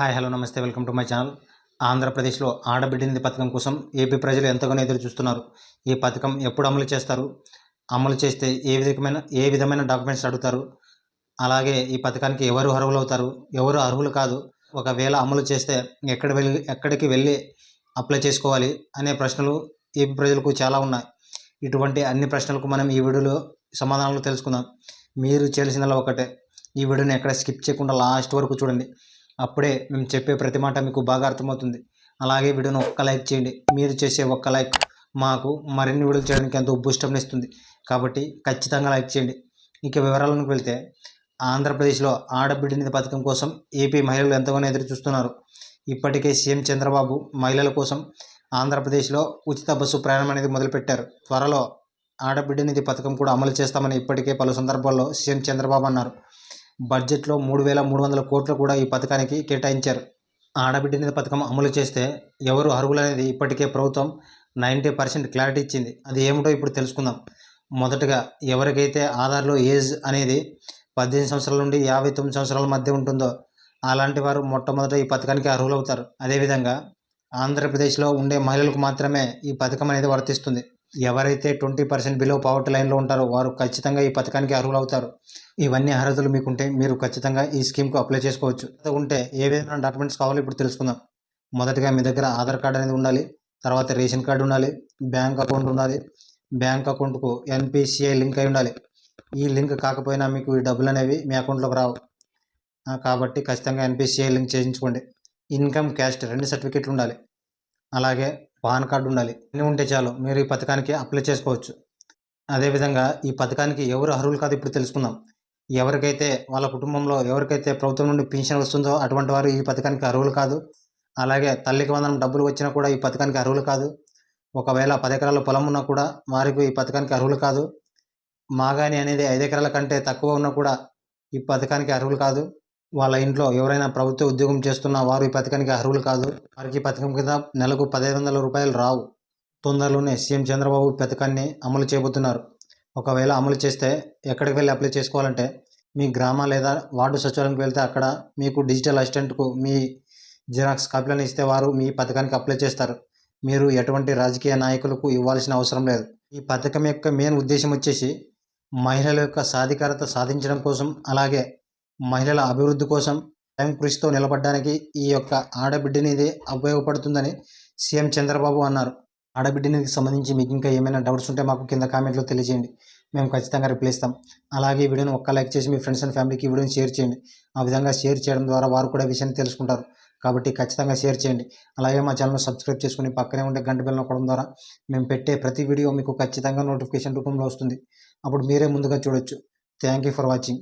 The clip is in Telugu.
హాయ్ హలో నమస్తే వెల్కమ్ టు మై ఛానల్. ఆంధ్రప్రదేశ్లో ఆడబిడ్డింది పథకం కోసం ఏపీ ప్రజలు ఎంతగానో ఎదురు చూస్తున్నారు. ఈ పథకం ఎప్పుడు అమలు చేస్తారు? అమలు చేస్తే ఏ విధమైన ఏ విధమైన డాక్యుమెంట్స్ అడుగుతారు? అలాగే ఈ పథకానికి ఎవరు అర్హులు అవుతారు ఎవరు అర్హులు కాదు? ఒకవేళ అమలు చేస్తే ఎక్కడ వెళ్ళి ఎక్కడికి వెళ్ళి అప్లై చేసుకోవాలి అనే ప్రశ్నలు ఏపీ ప్రజలకు చాలా ఉన్నాయి. ఇటువంటి అన్ని ప్రశ్నలకు మనం ఈ వీడియోలో సమాధానాలు తెలుసుకుందాం. మీరు చేయాల్సిందల్లా ఒకటే. ఈ వీడియోని ఎక్కడ స్కిప్ చేయకుండా లాస్ట్ వరకు చూడండి. అప్పుడే మేము చెప్పే ప్రతి మాట మీకు బాగా అర్థమవుతుంది. అలాగే వీడియోను ఒక్క లైక్ చేయండి. మీరు చేసే ఒక్క లైక్ మాకు మరిన్ని వీడియోలు చేయడానికి ఎంతో బూస్టప్ని ఇస్తుంది. కాబట్టి ఖచ్చితంగా లైక్ చేయండి. ఇక వివరాలకు వెళ్తే ఆంధ్రప్రదేశ్లో ఆడబిడ్డ నిధి పథకం కోసం ఏపీ మహిళలు ఎంతగానో ఎదురు చూస్తున్నారు. ఇప్పటికే సీఎం చంద్రబాబు మహిళల కోసం ఆంధ్రప్రదేశ్లో ఉచిత బస్సు ప్రయాణం అనేది మొదలుపెట్టారు. త్వరలో ఆడబిడ్డ నిధి పథకం కూడా అమలు చేస్తామని ఇప్పటికే పలు సందర్భాల్లో సీఎం చంద్రబాబు అన్నారు. బడ్జెట్లో మూడు వేల మూడు వందల కోట్లు కూడా ఈ పథకానికి కేటాయించారు. ఆడబిడ్డ నిధి పథకం అమలు చేస్తే ఎవరు అర్హులు అనేది ఇప్పటికే ప్రభుత్వం నైంటీ పర్సెంట్ క్లారిటీ ఇచ్చింది. అది ఏమిటో ఇప్పుడు తెలుసుకుందాం. మొదటగా ఎవరికైతే ఆధార్లో ఏజ్ అనేది పద్దెనిమిది సంవత్సరాల నుండి యాభై తొమ్మిది సంవత్సరాల మధ్య ఉంటుందో అలాంటి వారు మొట్టమొదట ఈ పథకానికి అర్హులవుతారు. అదేవిధంగా ఆంధ్రప్రదేశ్లో ఉండే మహిళలకు మాత్రమే ఈ పథకం అనేది వర్తిస్తుంది. ఎవరైతే ట్వంటీ పర్సెంట్ బిలో పవర్టీ లైన్లో ఉంటారో వారు ఖచ్చితంగా ఈ పథకానికి అర్హులు అవుతారు ఇవన్నీ అర్హతలు మీకుంటే మీరు ఖచ్చితంగా ఈ స్కీమ్కు అప్లై చేసుకోవచ్చు. ఉంటే ఏ విధమైన డాక్యుమెంట్స్ కావాలో ఇప్పుడు తెలుసుకుందాం. మొదటగా మీ దగ్గర ఆధార్ కార్డ్ అనేది ఉండాలి తర్వాత రేషన్ కార్డు ఉండాలి బ్యాంక్ అకౌంట్ ఉండాలి బ్యాంక్ అకౌంట్కు ఎన్పిసిఐ లింక్ అయి ఉండాలి. ఈ లింక్ కాకపోయినా మీకు ఈ డబ్బులు అనేవి మీ అకౌంట్లోకి రావు. కాబట్టి ఖచ్చితంగా ఎన్పిసిఐ లింక్ చేయించుకోండి. ఇన్కమ్ క్యాస్ట్ రెండు సర్టిఫికెట్లు ఉండాలి. అలాగే పాన్ కార్డు ఉండాలి. అన్నీ ఉంటే చాలు. మీరు ఈ పథకానికి అప్లై చేసుకోవచ్చు. అదేవిధంగా ఈ పథకానికి ఎవరు అర్హులు కాదు ఇప్పుడు తెలుసుకుందాం. ఎవరికైతే వాళ్ళ కుటుంబంలో ఎవరికైతే ప్రభుత్వం నుండి పెన్షన్ వస్తుందో అటువంటి వారు ఈ పథకానికి అర్హులు కాదు. అలాగే తల్లికి వందనం డబ్బులు వచ్చినా కూడా ఈ పథకానికి అర్హులు కాదు. ఒకవేళ పది ఎకరాల పొలం ఉన్నా కూడా వారికి ఈ పథకానికి అర్హులు కాదు. మాగాని అనేది ఐదు ఎకరాల కంటే తక్కువ ఉన్నా కూడా ఈ పథకానికి అర్హులు కాదు. వాళ్ళ ఇంట్లో ఎవరైనా ప్రభుత్వ ఉద్యోగం చేస్తున్న వారు ఈ పథకానికి అర్హులు కాదు. వారికి ఈ పథకం కింద నెలకు పదిహేను వందల రూపాయలు రావు. తొందరలోనే సీఎం చంద్రబాబు పథకాన్ని అమలు చేయబోతున్నారు. ఒకవేళ అమలు చేస్తే ఎక్కడికి వెళ్ళి అప్లై చేసుకోవాలంటే మీ గ్రామ లేదా వార్డు సచివాలయంకి వెళ్తే అక్కడ మీకు డిజిటల్ అసిస్టెంట్కు మీ జిరాక్స్ కాపీలను ఇస్తే వారు మీ పథకానికి అప్లై చేస్తారు. మీరు ఎటువంటి రాజకీయ నాయకులకు ఇవ్వాల్సిన అవసరం లేదు. ఈ పథకం యొక్క మెయిన్ ఉద్దేశం వచ్చేసి మహిళల యొక్క సాధికారత సాధించడం కోసం అలాగే మహిళల అభివృద్ధి కోసం స్వయం కృషితో నిలబడడానికి ఈ యొక్క ఆడబిడ్డనిది ఉపయోగపడుతుందని సీఎం చంద్రబాబు అన్నారు. ఆడబిడ్డనికి సంబంధించి మీకు ఇంకా ఏమైనా డౌట్స్ ఉంటే మాకు కింద కామెంట్లో తెలియజేయండి. మేము ఖచ్చితంగా రిప్లై ఇస్తాం. అలాగే ఈ వీడియోని ఒక్క లైక్ చేసి మీ ఫ్రెండ్స్ అండ్ ఫ్యామిలీకి ఈ వీడియోని షేర్ చేయండి. ఆ విధంగా షేర్ చేయడం ద్వారా వారు కూడా విషయాన్ని తెలుసుకుంటారు. కాబట్టి ఖచ్చితంగా షేర్ చేయండి. అలాగే మా ఛానల్ సబ్స్క్రైబ్ చేసుకుని పక్కనే ఉండే గంట బిల్ నొక్కడం ద్వారా మేము పెట్టే ప్రతి వీడియో మీకు ఖచ్చితంగా నోటిఫికేషన్ రూపంలో వస్తుంది. అప్పుడు మీరే ముందుగా చూడొచ్చు. Thank you for watching.